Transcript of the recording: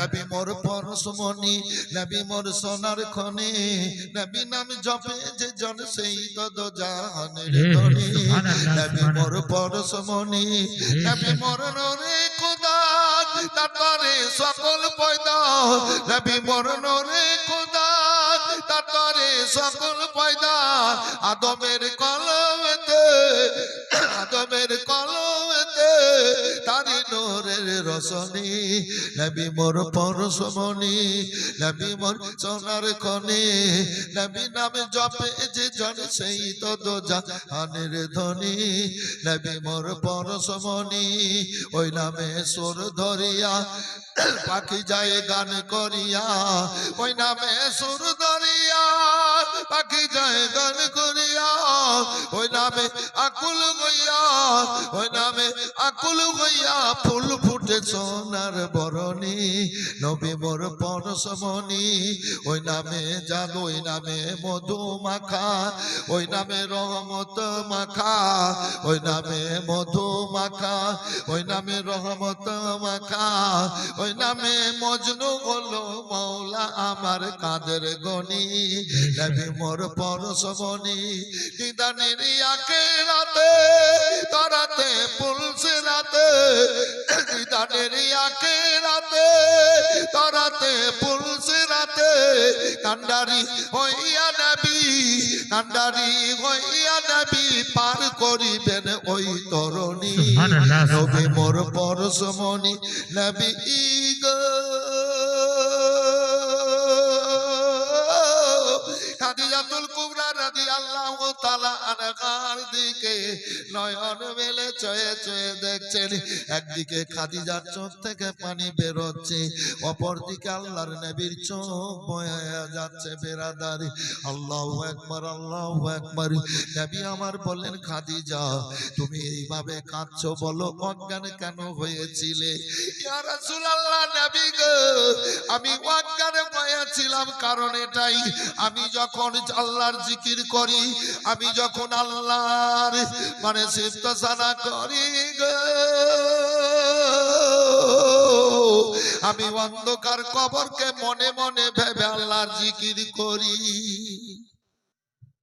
নবী মোর পরশমণি নবী মোর সোনার খনি নবী নাম জপে যে জন সেই তদ জাহানের ধনী। নবী মোর পরশমণি নবী মোর নরে খোদা তারপরে সকল পয়দা। নবী মোর নরে খোদা তারপরে সকল পয়দা। আদমের কলমেতে আদমের তারি নোরের রসনী নবী মোর পরশমণি, নবী মোর সোনার খনি, নবী নামে জপে যে জন সেই তদ জাহানের ধনী, নবী মোর পরশমণি, ওই নামে সুর ধরিয়া, পাখি যায় গান করিয়া, ওই নামে সুর ধরিয়া, পাখি যায় গান করিয়া ওই নামে আকুল গইয়া ওই নামে আকুল গইয়া ফুল ফুটে সোনার বরণী। নবী মোর পরশমণি ওই নামে জাদু, ওই নামে মধু মাখা, ওই নামে রহমত মাখা, ওই নামে মধু মাখা, ওই নামে রহমত মাখা, ওই নামে মজনু হলো মৌলা আমার কাদের গনি? নবী মোর পরশমণি নিদানের আকে রাতে তারাতে পুলসে রাতে নিদানের আকে রাতে তারাতে পুলসে রাতে কান্ডারি হইয়া নবী কান্ডারি হইয়া নবী পার করিবেন ওই তরণী। নবী মোর পরশমণি নবী গো। দিকে নয়ন মেলে চয়ে চয়ে দেখছেন। একদিকে খাদিজার চোখ থেকে পানি বেরোচ্ছে অপর দিকে আল্লাহর নবীর চোখ বয়া যাচ্ছে বেরাদারি। আল্লাহু আকবার আল্লাহু আকবার। নবী আমার বললেন, খাদিজা, তুমি এইভাবে কাঁদছো বলো, অজ্ঞান কেন হয়েছিলে? আমি অজ্ঞানে হয়েছিলাম কারণ এটাই। আমি যখন আল্লাহর জিকির করি, আমি যখন আল্লাহর মানে সিফতাসানা করি আমি অন্ধকার কবরকে মনে মনে ভেবে আল্লাহর জিকির করি।